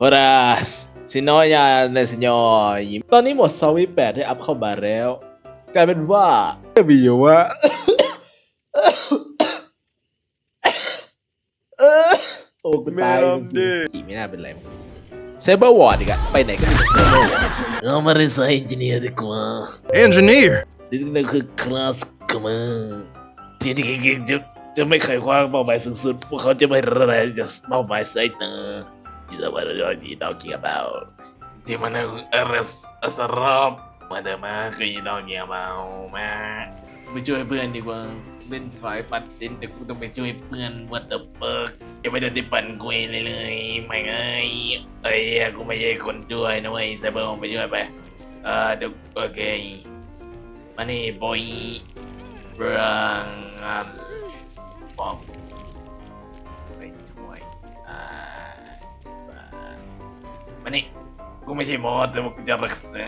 Horas si no ya le señor ตอนนี้หมดซอวิแปดได้อัพเข้ามาแล้ว กลายเป็นว่าจะมีอยู่ว่าเออโอ้กูตายจีไม่น่าเป็นไรเซเบอร์วอร์ดอีกอะไปไหนก็มีเซเบอร์วอร์ดเอามาเรียนสายเอนจิเนียร์ดีกว่า Engineer! นี่คือคลาสกมาที่ที่เก่งๆจะจะไม่เคยคว้าเป้าหมายสูงสุดพวกเขาจะไม่อะไรจะเป้าหมายไซต์เนอร์ ที่จะมาเรื่องนี้เราเกี่ยวกับที่มันเอรสอัสรอบมาเดิมมาคือเราเกี่ยวกับมาไปช่วยเพื่อนดีกว่าเล่นฝ่ายปัดเด่นแต่กูต้องไปช่วยเพื่อนวัดเดอร์เบิร์กจะไม่ได้ติปั่นกุยเลยเลยไม่ไงเอ้ยกูไม่ใช่คนช่วยนะเว้ยแต่เบิร์กไปช่วยไปเออเดี๋ยวโอเคมานี่บอยเรื่องอ่าบอม มานี่กูไม่ใช่หมอแต่ว่ากูจะรักษา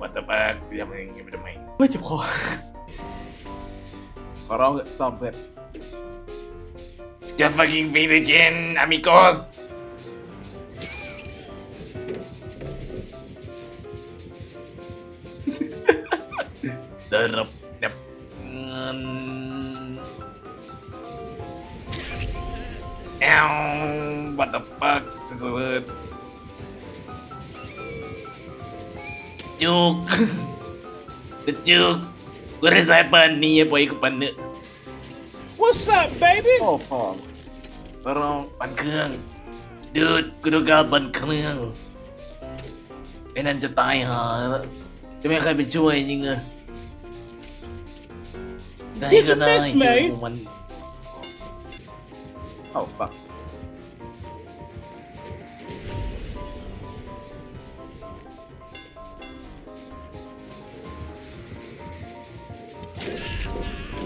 วัตถุบ้ากูจะไม่ยังไม่ทำไมเฮ้ยเจ็บคอขอร้องเถอะซ่อมเพื่อนจะ fucking virgin amigos เดินรับแบบเงินแอลบัตรปัก จุกกระจุกกูได้สายปันนี่ไปกับปันเนื้อ What's up, baby? โอ้พอมาลองปันเครื่องดูดกูต้องการปันเครื่องไอ้นั่นจะตายหาจะไม่มีใครไปช่วยจริงเหรอได้ Did ก็ you ได้ miss me? เจอมันเอ้า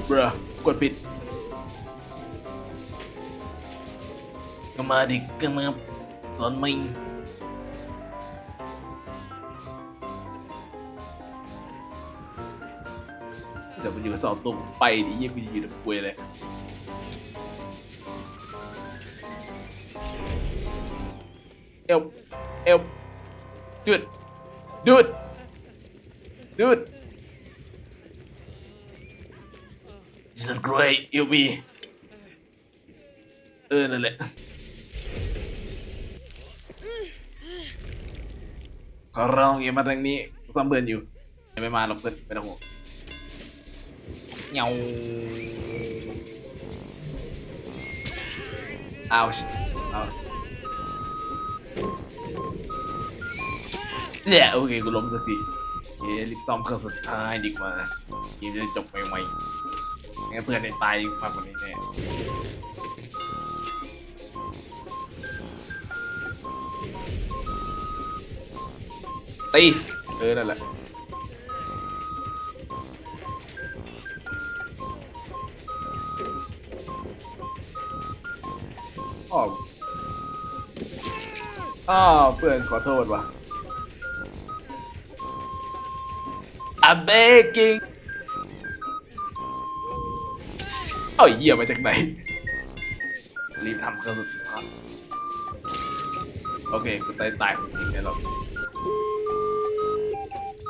บรกดผิดก็มาดิก็มาตอนไม่เดี๋ยวมันอยู่สองตัวผมไปดิยี่ปียืนป่วยเลยเอลเอลดูดดูดดูด This is great เอลบีเออ นั่นแหละ ขอร้องอย่ามาทางนี้ซ้ำเบิร์นอยู่ยังไม่มาหรอกเพื่อนไม่ต้องห่วงเงาเอาเอาเนี่ยโอเค กูล้มสักทีโอเครีบซ่อมเครื่องสุดท้ายดีกว่าเกมจะจบไวๆ งั้นเพื่อนได้ตามากกว่านี้แน่ตีเออนั่นแหละอ้าวอ้าวเพื่อนขอโทษว่ะ I'm begging เอ้าเหี้ยมาจากไหน รีบทำเครื่องสุดท้ายโอเคกูตายตายของจริงได้หรอก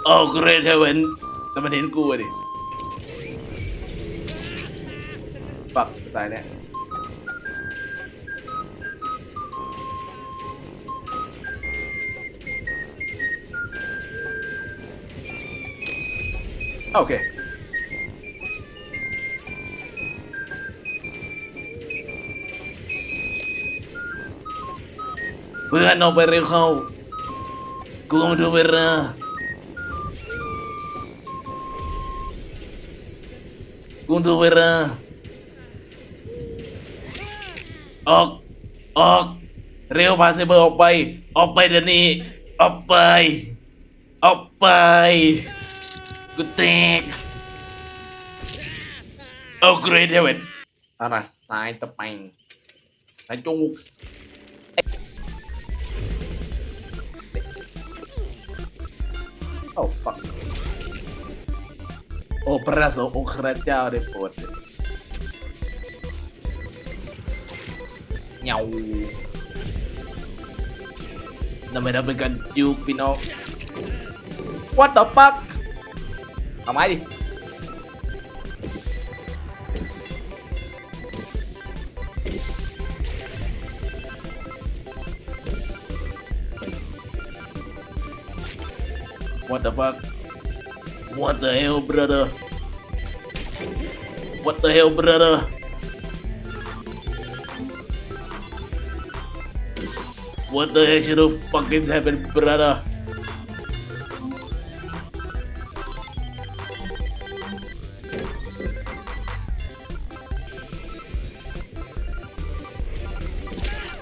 โอ้กูเรนเทเวนแต่มันเห็นกูอะดิปักกูตายแน่โอเค เพื่อนออกไปเร็วเข้ากูดูเวลากูดูเวลาออก ออก เร็วพาเซเบอร์ออกไป ออกไปเดี๋ยวนี้ ออกไป ออกไป กูแตกโอ้เกรดเดวิดอะไรสายตะไปสายจงโอ้ฟักำไมเราเป็นกันยูพี่น้อง What the fuck เอา What the fuck What the hell brother What the hell brother What the hell should have fucking happened brother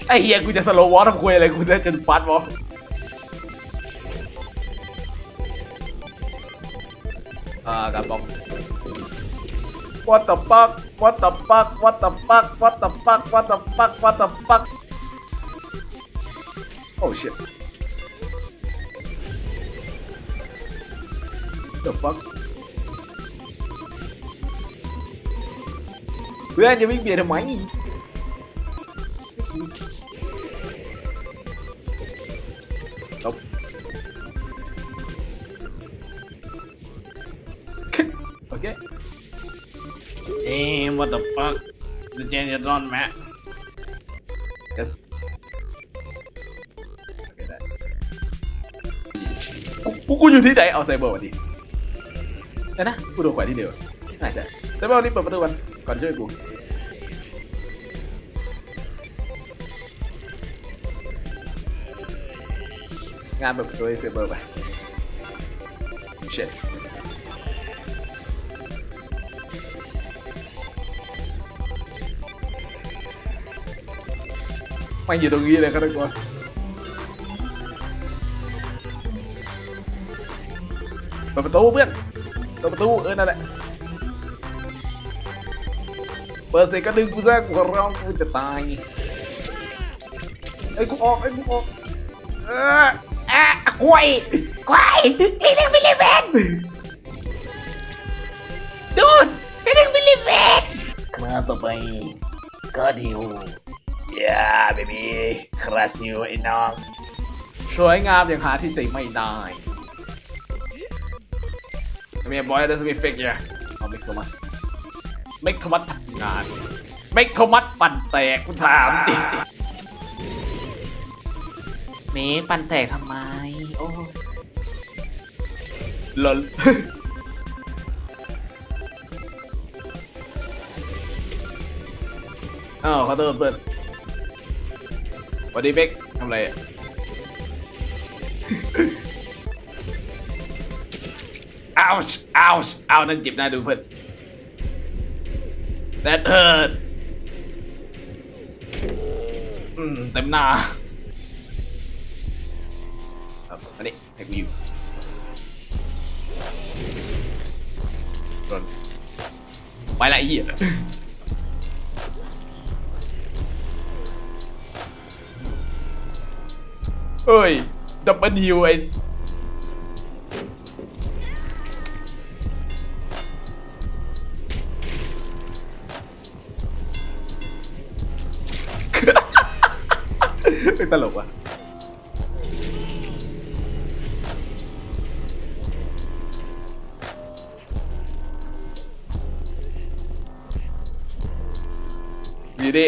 ไอ้เฮียกูจะสโลว์วอลทำคุยอะไรกูจะจะฟัดวอล What the fuck What the fuck What the fuck What the fuck What the fuck What the fuck Oh shit The fuck เพื่อนจะวิ่งเบียดทำไม Nope. okay. Damn, what the fuck? The Daniel Don Matt. Yes. Okay, that. กูกูอยู่ที่ไหนเอาไซเบอร์มาดิเดี๋ยวนะกูโดนแขวนที่เดียวใช่ใช่ไซเบอร์รีบเปิดประตูกันก่อนช่วยกูงานแบบโดยเซเบอร์ไป shit ไม่อยู่ตรงนี้เลยครับทุกคนเปิดประตูเพื่อนเปิดประตูเออนั่นแหละ เปิดเสร็จก็ดึงกูซะกูร้องกูจะตายไอ้ยกูออกไอ้ยกูออกเอออะควายควายพี่เล็กบิลลี่แมนดูดพี่เล็กบิลลี่แมนมาต่อไปก็ดิว yeah baby crush you ไอ้น้องสวยงามอย่างหาที่ติไม่ได้มีบอยแล้วมีฟิกเนี่ยเอาเมกโทมัสเมกโทมัสทำงานเมกโทมัสปั่นแตกกูถามจริงเมกปั่นแตกทำไม โอ้ลลอ้าวเขาน์เตอร์เปิดส วัสดีเบกทำอะไรอะอ้าวอ้าวอ้าวนั่นจ็บหน้าดูเพื่อน That hurt อืมเต็มหน้าครับอันนี้ให้กูอยู่โดนไปละไอ้เหี้ย เอ้ยดับเบิลฮิวไอ้เป็นตลกว่ะมีดิ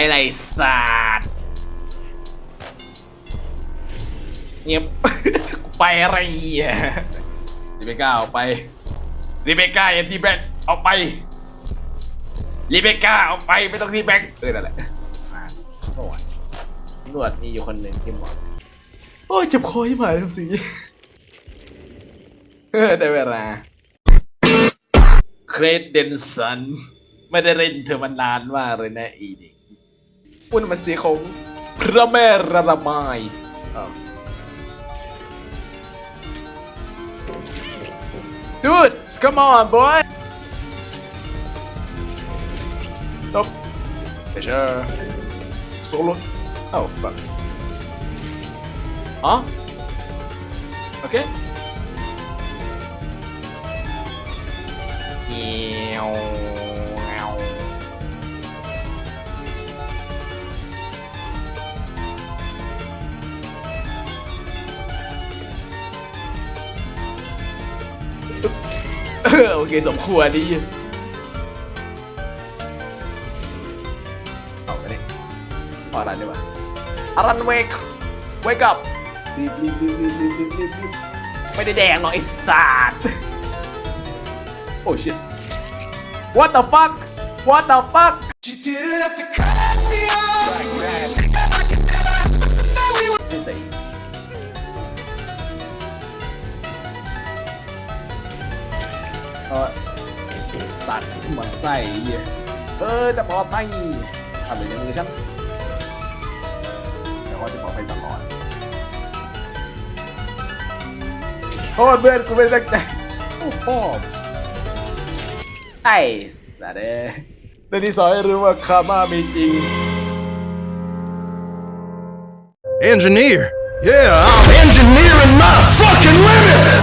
ไปไรศาสตร์เงียบ ไปอะไรอะรีเบคก้าออกไปรีเบคก้าอย่าทีแบกออกไปรีเบคก้าออกไปไม่ต้องทีแบกเออนั่นแหละอ่าโอ้ยตำรวจมีอยู่คนหนึ่งที่บอกโอ้ยเจ็บคอที่หมายทำสิเออได้เวลาเครดเดนสัน ไม่ได้เล่นเธอมานานมากเลยนะอีนี่ ปุ้นมันสีของพระแม่ระละายดูด come on boy ตบเดี๋ยวโซโล่เอ้าฟังอ๋อโอเคเงี้ยว เออโอเคสมควรดีเอาไปดิเอาอะไรดีวะอารันเวกเวกับรีบรีบรีบรีบรีบรีบรีบรีบไม่ได้แดงหรอกไอ้สัตว์โอ้ shit what the fuck what the fuck You didn't have to cut เออสัตว์หมันไส้เหี้ยเออจะปลอดภัยทำอย่างนี้มือฉันแต่ว่าจะปลอดภัยตลอดโทษเพื่อนกูไม่ได้ตั้งใจโอ้โหไอ้สัตว์เอ้ยในที่สอนให้รู้ว่าคามามีจริง Engineer. Yeah, I'm engineering my fucking limit.